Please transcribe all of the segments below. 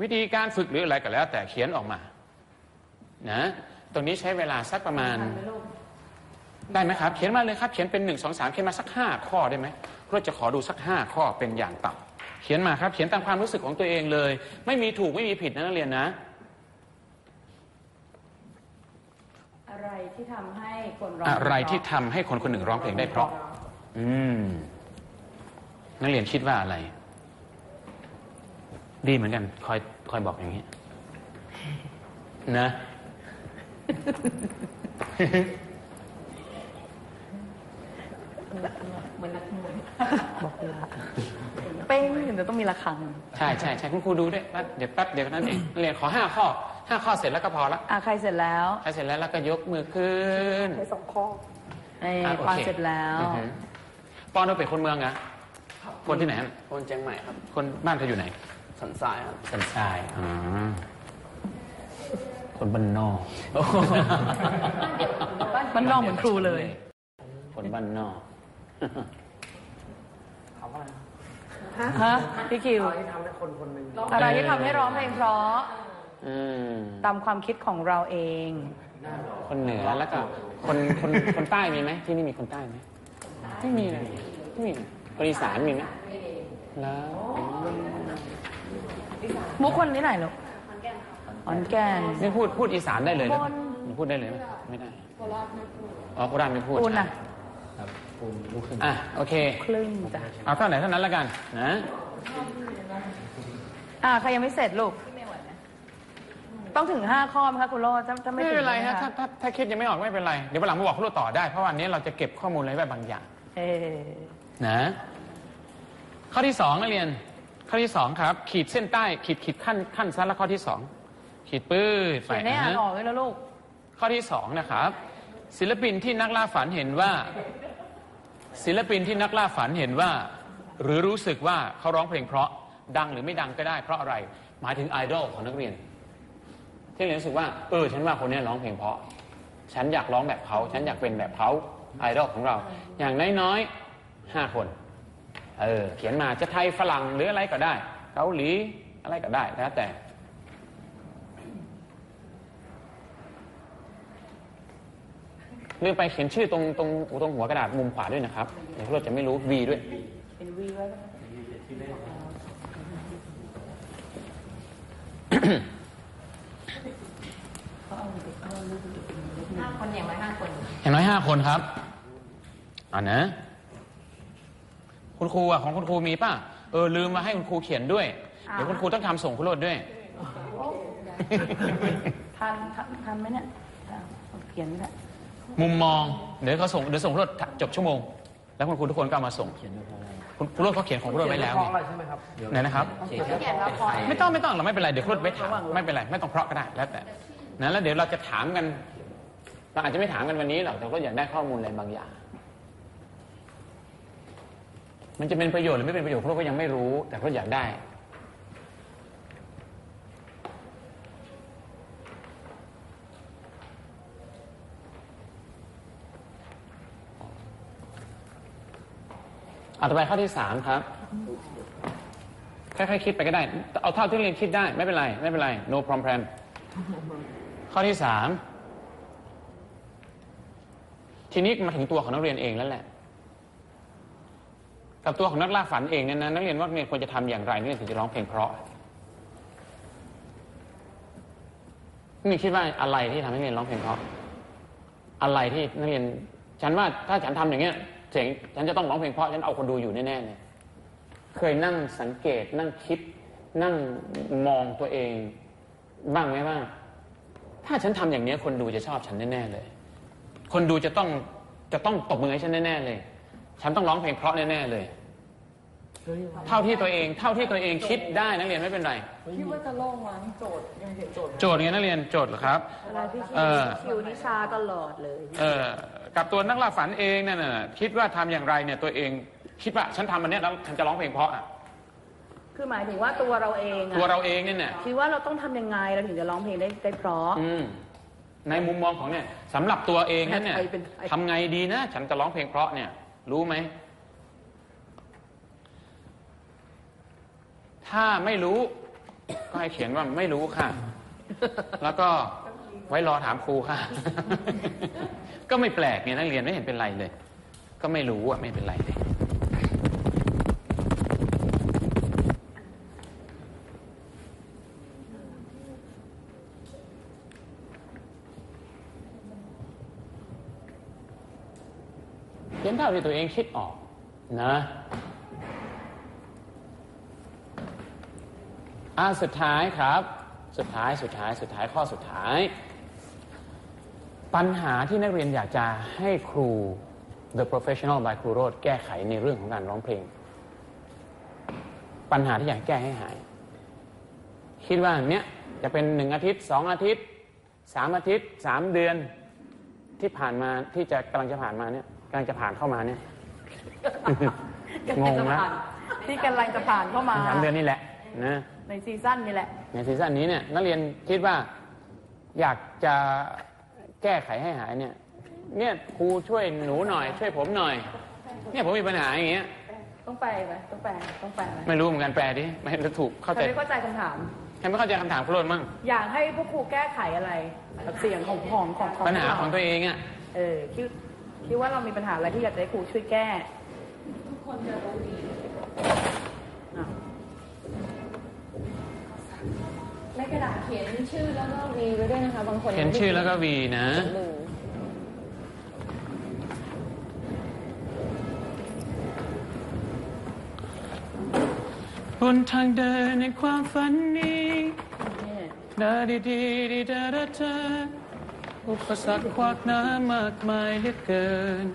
วิธีการฝึกหรืออะไรก็แล้ว แต่เขียนออกมานะตรงนี้ใช้เวลาสักประมาณ ได้ไหมครับ เขียนมาเลยครับ เขียนเป็นหนึ่งสองสามเขียนมาสักห้าข้อได้ไหมเราจะขอดูสักห้าข้อเป็นอย่างต่ำเขียนมาครับ เขียนตามความรู้สึกของตัวเองเลย ไม่มีถูกไม่มีผิดนะนักเรียนนะ อะไรที่ทำให้คนร้องอะไรที่ทำให้คนคนหนึ่งร้องเพลงได้เพราะ อืมนักเรียนคิดว่าอะไร ดีเหมือนกัน คอยคอยบอกอย่างนี้ นะเป้งเดี๋ยวต้องมีระฆัง ใช่ใช่ใช่คุณครูดูด้วยแป๊บเดี๋ยวแป๊บเดี๋ยวนั้นเองนักเรียนขอห้าข้อห้าข้อเสร็จแล้วก็พอละอะใครเสร็จแล้วถ้าเสร็จแล้วแล้วก็ยกมือขึ้นใช้สองข้อไอ้อะโอปอนเคเสร็จแล้วอือฮึปอนเราเป็นคนเมืองเหรอคนที่ไหนคนเชียงใหม่ครับ คนบ้านเธออยู่ไหน สันทรายครับ สันทรายอ๋อคนบ้านนอกมันนอกเหมือนครูเลย คนบ้านนอกฮะพี่คิวที่ทำให้คนคนหนึ่งอะไรที่ทำให้ร้องเพลงเพราะอืมตามความคิดของเราเอง คนเหนือแล้วก็คนคนคนใต้มีไหมที่นี่มีคนใต้ไหมไม่มีเลยไม่มีคนอีสานมีไหมแล้ว มุกคนที่ไหนลูกขอนแก่นนี่พูดพูดอีสานได้เลยนะคนพูดได้เลยไหมไม่ได้อ๋อโคราชไม่พูดคุณน่ะครับอะโอเคครึ่งจ้ะเอาเท่าไหนเท่านั้นแล้วกันนะอ่าใครยังไม่เสร็จลูกต้องถึงห้าข้อไหมคะคุณโรจน์ถ้าถ้าไม่ไม่ถึงเป็นไรฮะคถ้าถ้าถ้าคิดยังไม่ออกไม่เป็นไร เดี๋ยววันหลังมาบอกคุณต่อได้ เพราะวันนี้เราจะเก็บข้อมูลอะไรไว้บางอย่างเออนะข้อที่สองนักเรียน ข้อที่สองครับ ขีดเส้นใต้ ขีดขีดขั้นขั้นสั้นแล้วข้อที่สองขีดปื้ดไปเขียนให้อ่านนะออกเลยแล้วลูก ข้อที่สองนะครับ ศิลปินที่นักล่าฝันเห็นว่า ศิลปินที่นักล่าฝันเห็นว่า หรือรู้สึกว่าเขาร้องเพลงเพราะดังหรือไม่ดังก็ได้เพราะอะไร หมายถึงไอดอลของนักเรียน ที่เรียนรู้สึกว่าเออฉันว่าคนนี้ร้องเพลงเพราะ ฉันอยากร้องแบบเขาฉันอยากเป็นแบบเขาไอดอลของเรา อย่างน้อยๆห้าคน เออเขียนมาจะไทยฝรั่งหรืออะไรก็ได้ เกาหลีอะไรก็ได้แล้วแต่ ลืมไปเขียนชื่อตรงตรงตรงหัวกระดาษมุมขวาด้วยนะครับเดี๋ยวเราจะไม่รู้ V ด้วยเป็นวีไว้ห้าคนอย่างไรห้าคนอย่างน้อยห้าคนครับอ่านะ คุณครูอะของคุณครูมีป่ะเออลืมมาให้คุณครูเขียนด้วย เดี๋ยวคุณครูต้องทำส่งคุณโรดด้วย ทันทันทันไหมเนี่ยอะเขียนไม่ได้มุมมองเดี๋ยวเขาส่งเดี๋ยวส่งคุณโรดจบชั่วโมง แล้วคุณครูทุกคนก็เอามาส่งคุณคุณโรดเขาเขียนของคุณโรดไว้แล้วเพราะนี่อะไรใช่ไหมครับไหนนะครับเขียนว่าพอไม่ต้องไม่ต้องเราไม่เป็นไรเดี๋ยวครุฑไว้ถามไม่เป็นไรไม่ต้องเพราะก็ได้แล้วแต่นะแล้วเดี๋ยวเราจะถามกัน เราอาจจะไม่ถามกันวันนี้หรอกแต่ก็อยากได้ข้อมูลอะไรบางอย่าง มันจะเป็นประโยชน์หรือไม่เป็นประโยชน์ครุฑก็ยังไม่รู้ แต่ครุฑอยากได้เอาต่อไปข้อที่สามครับค่อยๆคิดไปก็ได้ เอาเท่าที่เรียนคิดได้ไม่เป็นไร ไม่เป็นไร no problem ข้อที่สามทีนี้มาถึงตัวของนักเรียนเองแล้วแหละ กับตัวของนักล่าฝันเองเนี่ยนะนักเรียนว่านักเรียนควรจะทำอย่างไรนักเรียนถึงจะร้องเพลงเพราะนี่คิดว่าอะไรที่ทำให้นักเรียนร้องเพลงเพราะอะไรที่นักเรียน ฉันว่าถ้าฉันทำอย่างเงี้ยเสียงฉันจะต้องร้องเพลงเพราะฉันเอาคนดูอยู่แน่ๆเลยเคยนั่งสังเกตนั่งคิด นั่งมองตัวเอง บ้างไหมว่า ถ้าฉันทำอย่างเนี้ยคนดูจะชอบฉันแน่ๆเลย คนดูจะต้องจะต้องตบมือให้ฉันแน่ๆเลย ฉันต้องร้องเพลงเพราะแน่ๆเลย เท่าที่ตัวเอง เท่าที่ตัวเองคิดได้นักเรียนไม่เป็นไร คิดว่าจะลองวางโจทย์ยังเห็นโจทย์โจทย์ไงนักเรียนโจทย์เหรอครับอะไรพี่คิวเออคิวนิชาตลอดเลยเออกับตัวนักล่าฝันเองนั่นน่ะคิดว่าทำอย่างไรเนี่ยตัวเอง คิดว่าฉันทำอันเนี้ยแล้วฉันจะร้องเพลงเพราะอะคือหมายถึงว่าตัวเราเองอะตัวเราเองเนี่ยเนี่ย คิดว่าเราต้องทำยังไงเราถึงจะร้องเพลงได้ได้เพราะ อืมในมุมมองของเนี่ยสำหรับตัวเองนั้นเนี่ยใครเป็นใคร ทำไงดีนะ ฉันจะร้องเพลงเพราะเนี่ย รู้ไหม ถ้าไม่รู้ก็ให้เขียนว่าไม่รู้ค่ะ แล้วก็ไว้รอถามครูค่ะ ก็ไม่แปลกไงนักเรียนไม่เห็นเป็นไรเลย ก็ไม่รู้อะไม่เป็นไรเลยเขียนเท่าที่ตัวเองคิดออกนะ อ่าสุดท้ายครับ สุดท้ายสุดท้ายสุดท้ายข้อสุดท้าย ปัญหาที่นักเรียนอยากจะให้ครู The Professional by ครูโรดแก้ไขในเรื่องของการร้องเพลง ปัญหาที่อยากแก้ให้หาย คิดว่าเนี้ยจะเป็นหนึ่งอาทิตย์สองอาทิตย์สามอาทิตย์สามเดือนที่ผ่านมาที่จะกำลังจะผ่านมาเนี่ยกำลังจะผ่านเข้ามาเนี่ยงงนะที่กำลังจะผ่านเข้ามาสามเดือนนี่แหละ นะในซีซั่นนี่แหละ ในซีซั่นนี้เนี่ยนักเรียนคิดว่าอยากจะแก้ไขให้หายเนี่ย เนี่ยครูช่วยหนูหน่อย ช่วยผมหน่อย เนี่ยผมมีปัญหาอย่างเงี้ยต้องแปลไหมต้องแปลต้องแปลไหมไม่รู้เหมือนกันแปลดิไม่รู้ถูกเข้าใครใจไม่เข้าใจคำถามใครไม่เข้าใจคำถามครูโรดมั่งอยากให้พวกครูแก้ไขอะไรกับเสียงของของของของปัญหาของตัวเองอะเออคิดคิดว่าเรามีปัญหาอะไรที่อยากจะให้ครูช่วยแก้ ทุกคนจะรู้ดี กระดาษเขียนชื่อแล้วก็วีไว้ด้วยนะคะบางคนเขียนชื่อแล้วก็วีนะ ลืมบนทางเดินในความฝันนี้เนี่ยดาดีดีดีดาดาดาอุปสรรคขวากน้ำมากมายเหลือเกิน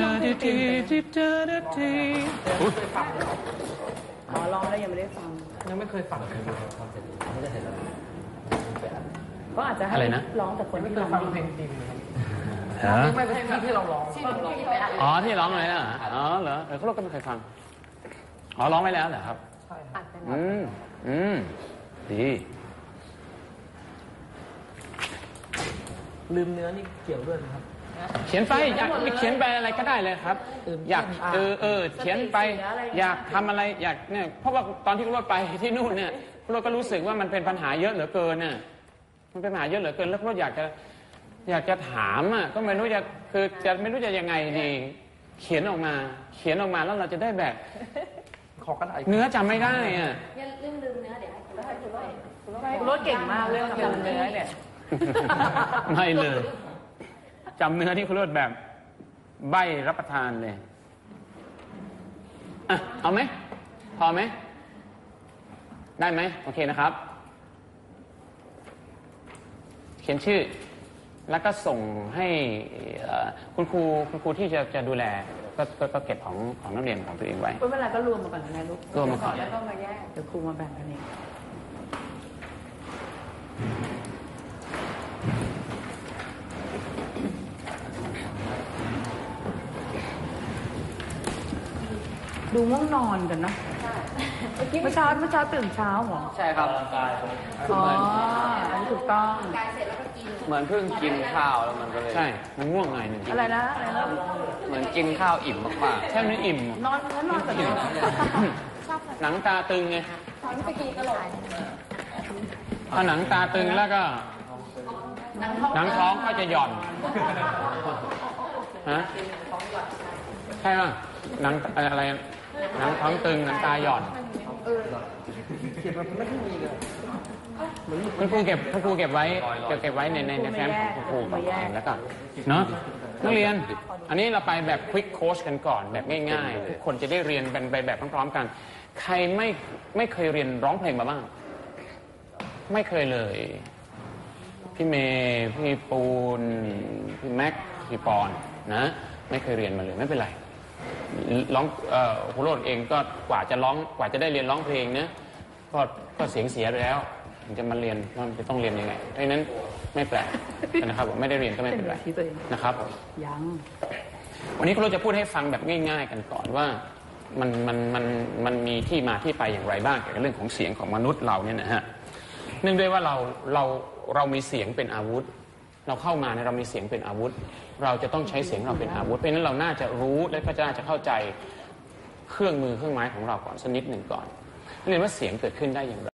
ดาดีดีดีดาดาดีอุ๊ย อ๋อร้องแล้วยังไม่ได้ฟัง ยังไม่เคยฟังเลยครับคอนเสิร์ตไม่ได้เห็นแล้วก็อาจจะให้อะไรนะ ร้องแต่คนที่ร้องดีจริงครับฮะไม่ใช่ที่ที่เราร้องที่หนูที่ไปอ่านอ๋อที่ร้องเลยนะอ๋อเหรอเออเขาก็ไม่เคยฟังอ๋อร้องไว้แล้วเหรอครับอัดไปอืมอืมดีลืมเนื้อนี่เกี่ยวด้วยนะครับ เขียนไปอยากเขียนไปอะไรก็ได้เลยครับตื่นเต้นอยากอะเออเออเขียนไป อยากทำอะไรอยากเนี่ยเพราะว่าตอนที่คุณรถไปที่นู่นเนี่ยคุณรถก็รู้สึกว่ามันเป็นปัญหาเยอะเหลือเกินน่ะมันเป็นปัญหาเยอะเหลือเกินแล้วคุณรถอยากจะอยากจะถามอะก็ไม่รู้จะคือจะไม่รู้จะยังไงดี เขียนออกมา เขียนออกมาแล้วเราจะได้แบบขอกระดาษเนื้อจำไม่ได้อะอย่าลืมลืมเนื้อเดี๋ยวให้คุณให้คุณด้วยคุณรถเก่งมากเรื่องจำเนื้อเนี่ยไม่เลย จำเนื้อที่คุณรดแบบ ใบรับประทานเลยอะเอาไหม พอไหม ได้ไหม โอเคนะครับ เขียนชื่อ แล้วก็ส่งให้เอ่อคุณครูคุณครูที่จะจะดูแลก็ก็ก็เก็บของของนักเรียนของตัวเองไว้ไม่เป็นไรก็รวมมาก่อนนะลูกรวมมาก่อน แล้วก็มาแยกเดี๋ยวครูมาแบ่งกันเอง ดูง่วงนอนกันนะเมื่อเช้าเมื่อเช้าตื่นเช้าเหรอ ใช่ครับอ๋ออันนี้ถูกต้อง กายเสร็จแล้วก็กิน เหมือนเพิ่งกินข้าวแล้วมันก็เลยใช่ มันง่วงหน่อยหนึ่งอะไรนะอะไรนะเหมือนกินข้าวอิ่มมากใช่มันอิ่มนอนแล้วนอนกับนอนหนังตาตึงไงตอนที่กินก็หลงพอหนังตาตึงแล้วก็ หนังท้องก็จะหย่อนฮะใช่ป่ะหนังอะไร หนังท้องตึงหนังตาหย่อนคุณครูเก็บคุณครูเก็บไว้เก็บเก็บไว้ในในในแฟ้มของคุณครูก่อนแล้วก็เนาะนักเรียน อันนี้เราไปแบบควิกโค้ชกันก่อนแบบง่ายๆทุกคนจะได้เรียนเป็นไปแบบพร้อมๆกัน ใครไม่ไม่เคยเรียนร้องเพลงมาบ้าง ไม่เคยเลย พี่เมย์พี่ปูน พี่แม็ก พี่ปอนนะ ไม่เคยเรียนมาเลยไม่เป็นไร ร้องเอ่อครูโรดเองก็กว่าจะร้องกว่าจะได้เรียนร้องเพลงนะก็ก็เสียงเสียไปแล้วถึงจะมาเรียนว่ามันจะต้องเรียนยังไงเพราะฉะนั้นไม่แปลกนะครับผมไม่ได้เรียนก็ไม่เป็นไรที่ตัวเองนะครับผมยังวันนี้ครูโรจน์จะพูดให้ฟังแบบง่าย ๆ กันก่อนว่ามันมันมันมันมีที่มาที่ไปอย่างไรบ้างเกี่ยวกับเรื่องของเสียงของมนุษย์เราเนี่ยนะฮะเนื่องด้วยว่าเราเราเรามีเสียงเป็นอาวุธ เราเข้ามาเนี่ยเรามีเสียงเป็นอาวุธ เราจะต้องใช้เสียงเราเป็นอาวุธ เพราะฉะนั้นเราน่าจะรู้และก็จะน่าจะเข้าใจเครื่องมือเครื่องไม้ของเราก่อนสักนิดหนึ่งก่อนเรียนว่าเสียงเกิดขึ้นได้อย่างไร